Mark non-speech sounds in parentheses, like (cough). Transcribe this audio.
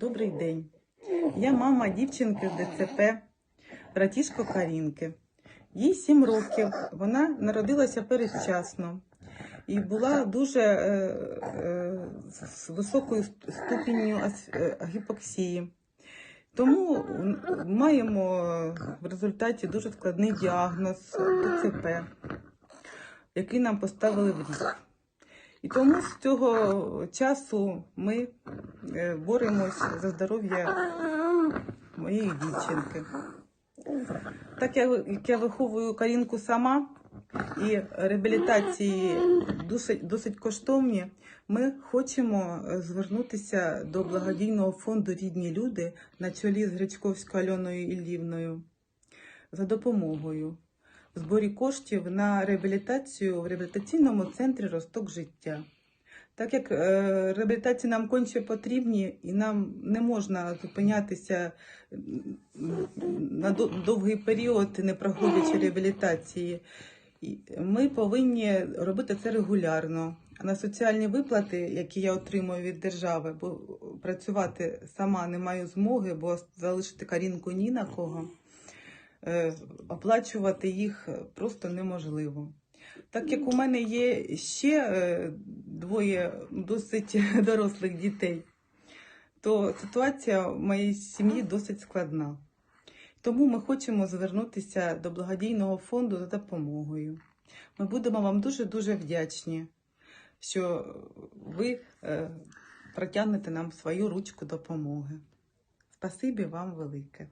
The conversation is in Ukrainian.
Добрий день. Я мама дівчинки з ДЦП, братішко Карінки. Їй 7 років. Вона народилася передчасно і була дуже е, е, з високою ступінню е, гіпоксії. Тому маємо в результаті дуже складний діагноз ДЦП, який нам поставили в рік. І тому з цього часу ми е, боремось за здоров'я моєї дівчинки. Так як я виховую Карінку сама, і реабілітації досить, досить коштовні, ми хочемо е, звернутися до благодійного фонду Рідні люди на чолі з Гречковською Альоною Іллівною за допомогою зборі коштів на реабілітацію в реабілітаційному центрі Росток життя. Так як е, реабілітації нам конче потрібні, і нам не можна зупинятися на довгий період, не проходячи реабілітації, ми повинні робити це регулярно. На соціальні виплати, які я отримую від держави, бо працювати сама не маю змоги, бо залишити карінку ні на кого, оплачувати їх просто неможливо. Так як у мене є ще е, двоє досить (laughs) дорослих дітей, то ситуація в моїй сім'ї досить складна. Тому ми хочемо звернутися до благодійного фонду за допомогою. Ми будемо вам дуже-дуже вдячні, що ви е, протягнете нам свою ручку допомоги. Спасибі вам велике.